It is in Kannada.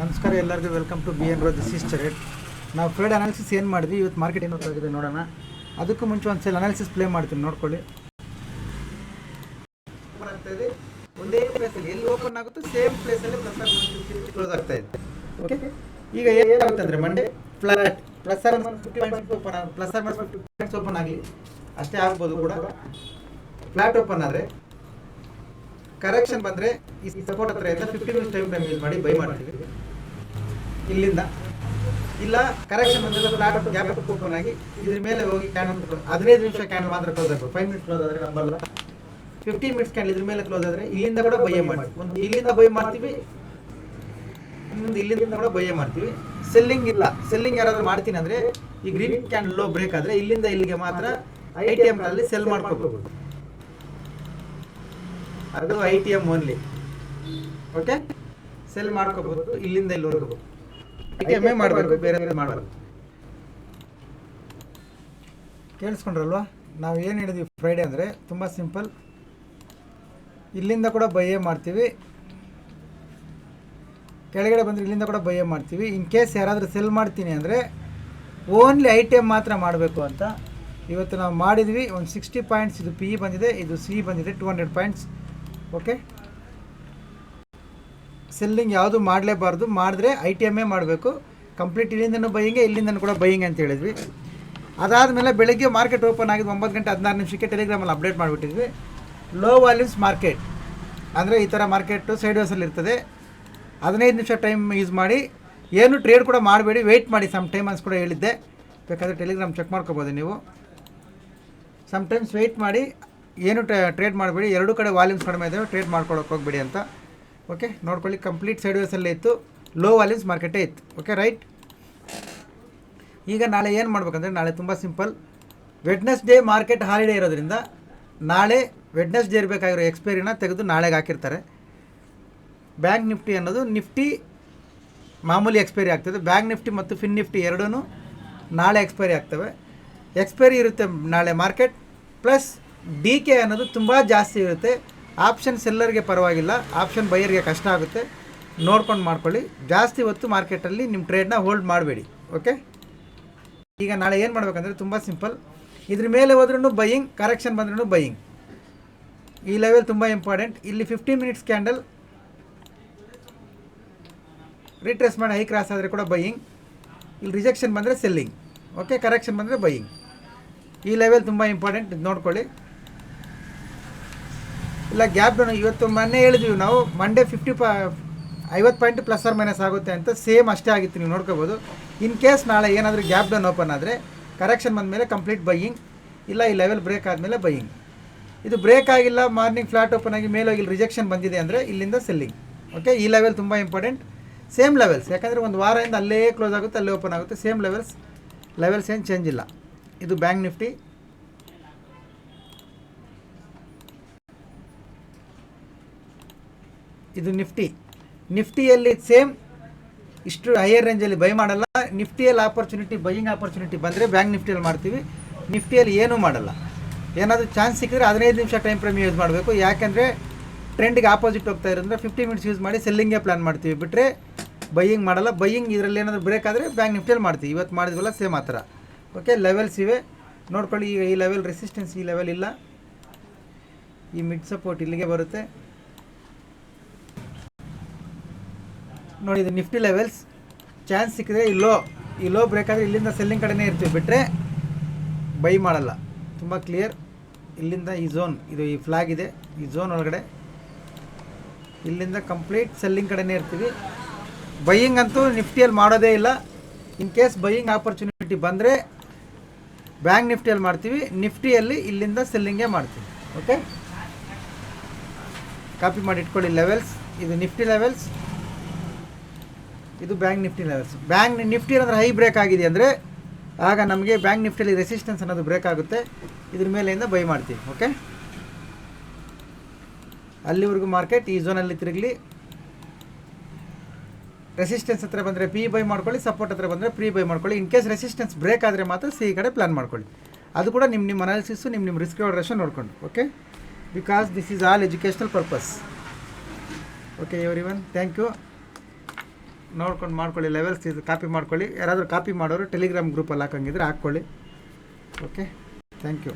ನಮಸ್ಕಾರ ಎಲ್ಲರಿಗೂ ವೆಲ್ಕಮ್ ಟು ಬಿ ಎನ್ ರೋ ದಿಸ್ ಇಸ್ ಚರೇಟ್ ನಾವು ಫ್ರೈಡ್ ಅನಾಲಿಸಿಸ್ ಏನು ಮಾಡಿದ್ವಿ, ಇವತ್ತು ಮಾರ್ಕೆಟ್ ಏನು ಆಗಿದೆ ನೋಡೋಣ. ಅದಕ್ಕೂ ಮುಂಚೆ ಒಂದು ಸಲ ಅನಾಲಿಸಿಸ್ ಪ್ಲೇ ಮಾಡ್ತೀನಿ, ನೋಡ್ಕೊಳ್ಳಿ. ಒಂದೇ ಪ್ಲೇಸಲ್ಲಿ ಎಲ್ಲಿ ಓಪನ್ ಆಗುತ್ತೋ ಸೇಮ್ ಪ್ಲೇಸಲ್ಲಿ ಕ್ಲೋಸ್ ಆಗ್ತಾ ಇದೆ. ಓಕೆ ಈಗ ಏನಾಗುತ್ತೆ ಅಂದರೆ Monday flat plus or fifty open plus points open ಆಗಲಿ. ಅಷ್ಟೇ ಆಗ್ಬೋದು ಕೂಡ. ಫ್ಲಾಟ್ ಓಪನ್ ಆದರೆ ಕರೆಕ್ಷನ್ ಬಂದರೆ ಈ ಸಪೋರ್ಟ್ ಹತ್ರ ಎಲ್ಲ fifty minutes time time use ಮಾಡಿ ಬೈ ಮಾಡ್ತೀವಿ. ಇಲ್ಲಿಂದ. ಇಲ್ಲ ಕರೆಕ್ಷನ್ ಬಂದಿಲ್ಲ ಗ್ಯಾಪ್ ಓಪನ್ ಆಗಿ ಇದ್ರ ಮೇಲೆ ಹೋಗಿ ಕ್ಯಾನ್ ಹದಿನೈದು ನಿಮಿಷ ಕ್ಯಾನ್ ಮಾತ್ರ ಕ್ಲೋಸ್ ಆಗಬೇಕು ಫೈವ್ ಮಿನಿಟ್ಸ್ ಕ್ಲೋಸ್ ಆದರೆ ನಂಬಲ್ಲ. ಫಿಫ್ಟೀನ್ ಮಿನಿಟ್ಸ್ ಕ್ಯಾನ್ ಇದ್ರ ಮೇಲೆ ಕ್ಲೋಸ್ ಆದರೆ ಇಲ್ಲಿಂದ ಕೂಡ ಬಯ್ಯ ಮಾಡಿ ಒಂದು ಇಲ್ಲಿಂದ ಬೈ ಮಾಡ್ತೀವಿ, ಇನ್ನೊಂದು ಇಲ್ಲಿಂದ ಕೂಡ ಬಯ್ಯ ಮಾಡ್ತೀವಿ. ಸೆಲ್ಲಿಂಗ್ ಇಲ್ಲ. ಸೆಲ್ಲಿಂಗ್ ಯಾರಾದ್ರೂ ಮಾಡ್ತೀನಿ ಅಂದ್ರೆ ಈ ಗ್ರೀನ್ ಕ್ಯಾನ್ ಲೋ ಬ್ರೇಕ್ ಆದ್ರೆ ಇಲ್ಲಿಂದ ಇಲ್ಲಿಗೆ ಮಾತ್ರ ಐ ಟಿ ಎಂ ಅಲ್ಲಿ ಸೆಲ್ ಮಾಡ್ಕೋಬಹುದು ಅದು I T M only okay sell ಮಾಡ್ಕೋಬಹುದು ಇಲ್ಲಿಂದ ಇಲ್ಲಿ ಟಿ ಎಮ್ಮೇ ಮಾಡಬೇಕು ಬೇರೆ ಬೇರೆ ಮಾಡಬಾರ್ದು ಕೇಳಿಸ್ಕೊಂಡ್ರಲ್ವಾ? ನಾವು ಏನು ಹೇಳಿದ್ವಿ ಫ್ರೈಡೆ ಅಂದರೆ ತುಂಬ ಸಿಂಪಲ್ ಇಲ್ಲಿಂದ ಕೂಡ ಬೈಯೇ ಮಾಡ್ತೀವಿ. ಕೆಳಗಡೆ ಬಂದರೆ ಇಲ್ಲಿಂದ ಕೂಡ ಬೈಯೇ ಮಾಡ್ತೀವಿ. ಇನ್ ಕೇಸ್ ಯಾರಾದರೂ ಸೆಲ್ ಮಾಡ್ತೀನಿ ಅಂದರೆ ಓನ್ಲಿ ಐಟಮ್ ಮಾತ್ರ ಮಾಡಬೇಕು ಅಂತ. ಇವತ್ತು ನಾವು ಮಾಡಿದ್ವಿ ಒಂದು ಸಿಕ್ಸ್ಟಿ ಪಾಯಿಂಟ್ಸ್ ಇದು ಪಿ ಬಂದಿದೆ ಇದು ಸಿ ಬಂದಿದೆ two hundred points okay selling ಯಾವುದು ಮಾಡಲೇಬಾರ್ದು, ಮಾಡಿದ್ರೆ ಐ ಟಿ ಎಮ್ಮೇ ಮಾಡಬೇಕು. ಕಂಪ್ಲೀಟ್ ಇಲ್ಲಿಂದನೂ ಬೈಯಿಂಗೆ ಇಲ್ಲಿಂದನೂ ಕೂಡ ಬೈಯಿಂಗ್ ಅಂತ ಹೇಳಿದ್ವಿ. ಅದಾದಮೇಲೆ ಬೆಳಗ್ಗೆ ಮಾರ್ಕೆಟ್ ಓಪನ್ ಆಗಿದ್ದು ಒಂಬತ್ತು ಗಂಟೆ ಹದಿನಾರು ನಿಮಿಷಕ್ಕೆ ಟೆಲಿಗ್ರಾಮಲ್ಲಿ ಅಪ್ಡೇಟ್ ಮಾಡಿಬಿಟ್ಟಿದ್ವಿ. ಲೋ ವಾಲ್ಯೂಮ್ಸ್ ಮಾರ್ಕೆಟ್ ಅಂದರೆ ಈ ಥರ ಮಾರ್ಕೆಟು ಸೈಡ್ ವೇಸಲ್ಲಿ ಇರ್ತದೆ. ಹದಿನೈದು ನಿಮಿಷ ಟೈಮ್ ಯೂಸ್ ಮಾಡಿ, ಏನು ಟ್ರೇಡ್ ಕೂಡ ಮಾಡಬೇಡಿ ವೆಯ್ಟ್ ಮಾಡಿ. ಸಮ್ ಟೈಮ್ ಅನ್ಸ್ ಕೂಡ ಹೇಳಿದ್ದೆ. ಬೇಕಾದರೆ ಟೆಲಿಗ್ರಾಮ್ ಚೆಕ್ ಮಾಡ್ಕೋಬೋದು ನೀವು. ಸಮ್ ಟೈಮ್ಸ್ ವೆಯ್ಟ್ ಮಾಡಿ, ಏನು ಟ್ರೇಡ್ ಮಾಡಬೇಡಿ. ಎರಡೂ ಕಡೆ ವಾಲ್ಯೂಮ್ಸ್ ಕಡಿಮೆ ಇದ್ದಾವೆ ಟ್ರೇಡ್ ಮಾಡ್ಕೊಳಕ್ಕೆ ಹೋಗಬೇಡಿ ಅಂತ. ಓಕೆ ನೋಡ್ಕೊಳ್ಳಿ ಕಂಪ್ಲೀಟ್ ಸೈಡ್ ವೇಸಲ್ಲೇ ಇತ್ತು. ಲೋ ವಾಲ್ಯೂಮ್ಸ್ ಮಾರ್ಕೆಟೇ ಇತ್ತು. ಓಕೆ ರೈಟ್ ಈಗ ನಾಳೆ ಏನು ಮಾಡ್ಬೇಕಂದ್ರೆ, ನಾಳೆ ತುಂಬ simple Wednesday market holiday ಇರೋದ್ರಿಂದ ನಾಳೆ ವೆಡ್ನೆಸ್ ಡೇ ಇರಬೇಕಾಗಿರೋ ಎಕ್ಸ್ಪೈರಿನ ತೆಗೆದು ನಾಳೆಗೆ ಹಾಕಿರ್ತಾರೆ. ಬ್ಯಾಂಕ್ ನಿಫ್ಟಿ ಅನ್ನೋದು ನಿಫ್ಟಿ ಮಾಮೂಲಿ ಎಕ್ಸ್ಪೈರಿ ಆಗ್ತದೆ. ಬ್ಯಾಂಕ್ ನಿಫ್ಟಿ ಮತ್ತು ಫಿನ್ ನಿಫ್ಟಿ ಎರಡೂ ನಾಳೆ ಎಕ್ಸ್ಪೈರಿ ಆಗ್ತವೆ. ಎಕ್ಸ್ಪೈರಿ ಇರುತ್ತೆ ನಾಳೆ ಮಾರ್ಕೆಟ್ ಪ್ಲಸ್ ಡಿ ಕೆ ಅನ್ನೋದು ತುಂಬ ಜಾಸ್ತಿ ಇರುತ್ತೆ. ಆಪ್ಷನ್ ಸೆಲ್ಲರ್ಗೆ ಪರವಾಗಿಲ್ಲ, ಆಪ್ಷನ್ ಬೈಯರ್ಗೆ ಕಷ್ಟ ಆಗುತ್ತೆ. ನೋಡ್ಕೊಂಡು ಮಾಡ್ಕೊಳ್ಳಿ. ಜಾಸ್ತಿ ಹೊತ್ತು ಮಾರ್ಕೆಟಲ್ಲಿ ನಿಮ್ಮ ಟ್ರೇಡ್ನ ಹೋಲ್ಡ್ ಮಾಡಬೇಡಿ, ಓಕೆ? ಈಗ ನಾಳೆ ಏನು ಮಾಡಬೇಕಂದ್ರೆ ತುಂಬ ಸಿಂಪಲ್. ಇದ್ರ ಮೇಲೆ ಹೋದ್ರೂ ಬೈಯಿಂಗ್, ಕರೆಕ್ಷನ್ ಬಂದ್ರೂ ಬೈಯಿಂಗ್. ಈ ಲೆವೆಲ್ ತುಂಬ ಇಂಪಾರ್ಟೆಂಟ್ ಇಲ್ಲಿ ಫಿಫ್ಟೀನ್ ಮಿನಿಟ್ಸ್ ಕ್ಯಾಂಡಲ್ ರಿಟ್ರೆಸ್ ಮಾಡಿ ಹೈ ಕ್ರಾಸ್ ಆದರೆ ಕೂಡ ಬೈಯಿಂಗ್. ಇಲ್ಲಿ ರಿಜೆಕ್ಷನ್ ಬಂದರೆ ಸೆಲ್ಲಿಂಗ್ ಓಕೆ? ಕರೆಕ್ಷನ್ ಬಂದರೆ ಬೈಯಿಂಗ್. ಈ ಲೆವೆಲ್ ತುಂಬ ಇಂಪಾರ್ಟೆಂಟ್ ನೋಡ್ಕೊಳ್ಳಿ. ಇಲ್ಲ ಗ್ಯಾಪ್ ಡೌನ್ ಇವತ್ತು ಮೊನ್ನೆ ಹೇಳಿದ್ವಿ ನಾವು ಮಂಡೇ ಫಿಫ್ಟಿ ಪ ಐವತ್ತು ಪಾಯಿಂಟ್ ಪ್ಲಸ್ ಆರ್ ಮೈನಸ್ ಆಗುತ್ತೆ ಅಂತ ಸೇಮ್ ಅಷ್ಟೇ ಆಗಿತ್ತು, ನೀವು ನೋಡ್ಕೋಬೋದು. ಇನ್ ಕೇಸ್ ನಾಳೆ ಏನಾದರೂ ಗ್ಯಾಪ್ ಡೌನ್ ಓಪನ್ ಆದರೆ ಕರೆಕ್ಷನ್ ಬಂದಮೇಲೆ ಕಂಪ್ಲೀಟ್ ಬೈಯಿಂಗ್ ಇಲ್ಲ ಈ ಲೆವೆಲ್ ಬ್ರೇಕ್ ಆದಮೇಲೆ ಬೈಯಿಂಗ್ ಇದು ಬ್ರೇಕ್ ಆಗಿಲ್ಲ ಮಾರ್ನಿಂಗ್ ಫ್ಲಾಟ್ ಓಪನ್ ಆಗಿ ಮೇಲೋಗಿ ಇಲ್ಲಿ ರಿಜೆಕ್ಷನ್ ಬಂದಿದೆ ಅಂದರೆ ಇಲ್ಲಿಂದ ಸೆಲ್ಲಿಂಗ್ ಓಕೆ ಈ ಲೆವೆಲ್ ತುಂಬ ಇಂಪಾರ್ಟೆಂಟ್ ಸೇಮ್ ಲೆವೆಲ್ಸ್ ಯಾಕಂದರೆ ಒಂದು ವಾರದಿಂದ ಅಲ್ಲೇ ಕ್ಲೋಸ್ ಆಗುತ್ತೆ, ಅಲ್ಲೇ ಓಪನ್ ಆಗುತ್ತೆ. ಸೇಮ್ ಲೆವೆಲ್ಸ್ ಲೆವೆಲ್ಸ್ ಏನು ಚೇಂಜ್ ಇಲ್ಲ. ಇದು ಬ್ಯಾಂಕ್ ನಿಫ್ಟಿ ಇದು ನಿಫ್ಟಿ. ನಿಫ್ಟಿಯಲ್ಲಿ ಸೇಮ್, ಇಷ್ಟು ಹೈಯರ್ ರೇಂಜಲ್ಲಿ ಬೈ ಮಾಡಲ್ಲ. ನಿಫ್ಟಿಯಲ್ಲಿ ಆಪರ್ಚುನಿಟಿ ಬೈಯಿಂಗ್ ಆಪರ್ಚುನಿಟಿ ಬಂದರೆ ಬ್ಯಾಂಕ್ ನಿಫ್ಟಿಯಲ್ಲಿ ಮಾಡ್ತೀವಿ. ನಿಫ್ಟಿಯಲ್ಲಿ ಏನೂ ಮಾಡಲ್ಲ. ಏನಾದರೂ ಚಾನ್ಸ್ ಸಿಕ್ಕಿದ್ರೆ ಹದಿನೈದು ನಿಮಿಷ ಟೈಮ್ ಫ್ರೇಮ್ ಯೂಸ್ ಮಾಡಬೇಕು. ಯಾಕೆಂದರೆ ಟ್ರೆಂಡಿಗೆ ಆಪೋಸಿಟ್ ಹೋಗ್ತಾ ಇರೋದ್ರೆ ಫಿಫ್ಟಿ ಮಿನಿಟ್ಸ್ ಯೂಸ್ ಮಾಡಿ ಸೆಲ್ಲಿಂಗೇ ಪ್ಲ್ಯಾನ್ ಮಾಡ್ತೀವಿ. ಬಿಟ್ಟರೆ ಬೈಯಿಂಗ್ ಮಾಡಲ್ಲ. ಬೈಯಿಂಗ್ ಇದರಲ್ಲಿ ಏನಾದರೂ ಬ್ರೇಕ್ ಆದರೆ ಬ್ಯಾಂಕ್ ನಿಫ್ಟಿಯಲ್ಲಿ ಮಾಡ್ತೀವಿ. ಇವತ್ತು ಮಾಡಿದ್ವಲ್ಲ ಸೇಮ್ ಆ ಥರ. ಓಕೆ ಲೆವೆಲ್ಸ್ ಇವೆ. ನೋಡ್ಕೊಳ್ಳಿ ಈಗ ಈ ಲೆವೆಲ್ ರೆಸಿಸ್ಟೆನ್ಸ್ ಈ ಲೆವೆಲ್ ಇಲ್ಲ. ಈ ಮಿಡ್ ಸಪೋರ್ಟ್ ಇಲ್ಲಿಗೆ ಬರುತ್ತೆ. ನೋಡಿ, ಇದು ನಿಫ್ಟಿ ಲೆವೆಲ್ಸ್ ಚಾನ್ಸ್ ಸಿಕ್ಕಿದ್ರೆ ಇಲ್ಲೋ ಈ ಲೋ ಬ್ರೇಕ್ ಆದರೆ ಇಲ್ಲಿಂದ ಸೆಲ್ಲಿಂಗ್ ಕಡೆನೇ ಇರ್ತೀವಿ. ಬಿಟ್ಟರೆ ಬೈ ಮಾಡಲ್ಲ. ತುಂಬ ಕ್ಲಿಯರ್ ಇಲ್ಲಿಂದ ಈ ಝೋನ್ ಇದು ಈ ಫ್ಲಾಗ್ ಇದೆ. ಈ ಝೋನ್ ಒಳಗಡೆ ಇಲ್ಲಿಂದ ಕಂಪ್ಲೀಟ್ ಸೆಲ್ಲಿಂಗ್ ಕಡೆನೇ ಇರ್ತೀವಿ. ಬೈಯಿಂಗ್ ಅಂತೂ ನಿಫ್ಟಿಯಲ್ಲಿ ಮಾಡೋದೇ ಇಲ್ಲ. ಇನ್ ಕೇಸ್ ಬೈಯಿಂಗ್ ಆಪರ್ಚುನಿಟಿ ಬಂದರೆ ಬ್ಯಾಂಕ್ ನಿಫ್ಟಿಯಲ್ಲಿ ಮಾಡ್ತೀವಿ. ನಿಫ್ಟಿಯಲ್ಲಿ ಇಲ್ಲಿಂದ ಸೆಲ್ಲಿಂಗೇ ಮಾಡ್ತೀವಿ. ಓಕೆ ಕಾಪಿ ಮಾಡಿ ಇಟ್ಕೊಳ್ಳಿ ಲೆವೆಲ್ಸ್ ಇದು ನಿಫ್ಟಿ ಲೆವೆಲ್ಸ್ ಇದು bank Nifty levels bank Nifty ಅಂದರೆ ಹೈ ಬ್ರೇಕ್ ಆಗಿದೆ ಅಂದರೆ ಆಗ ನಮಗೆ ಬ್ಯಾಂಕ್ ನಿಫ್ಟಿಯಲ್ಲಿ ರೆಸಿಸ್ಟೆನ್ಸ್ ಅನ್ನೋದು ಬ್ರೇಕ್ ಆಗುತ್ತೆ. ಇದ್ರ ಮೇಲೆಯಿಂದ ಬೈ ಮಾಡ್ತೀವಿ ಓಕೆ ಅಲ್ಲಿವರೆಗೂ ಮಾರ್ಕೆಟ್ ಈ ಝೋನಲ್ಲಿ ತಿರುಗಲಿ. ರೆಸಿಸ್ಟೆನ್ಸ್ ಹತ್ರ ಬಂದರೆ ಪಿ ಬೈ ಮಾಡ್ಕೊಳ್ಳಿ ಸಪೋರ್ಟ್ ಹತ್ರ ಬಂದರೆ ಪ್ರೀ ಬೈ ಮಾಡ್ಕೊಳ್ಳಿ. ಇನ್ ಕೇಸ್ ರೆಸಿಸ್ಟೆನ್ಸ್ ಬ್ರೇಕ್ ಆದರೆ ಮಾತ್ರ ಸಿ ಕಡೆ ಪ್ಲ್ಯಾನ್ ಮಾಡ್ಕೊಳ್ಳಿ. ಅದು ಕೂಡ ನಿಮ್ಮ ನಿಮ್ಮ ಅನಾಲಿಸಿಸು ನಿಮ್ಮ ನಿಮ್ಮ ರಿಸ್ಕ್ ರೇಷನ್ ನೋಡ್ಕೊಂಡು okay because this is all educational purpose okay every one thank you ನೋಡ್ಕೊಂಡು ಮಾಡ್ಕೊಳ್ಳಿ ಲೆವೆಲ್ಸ್ ಇದು ಕಾಪಿ ಮಾಡ್ಕೊಳ್ಳಿ. ಯಾರಾದರೂ ಕಾಪಿ ಮಾಡೋರು ಟೆಲಿಗ್ರಾಮ್ ಗ್ರೂಪಲ್ಲಿ ಹಾಕಂಗಿದ್ರೆ ಹಾಕ್ಕೊಳ್ಳಿ. Okay thank you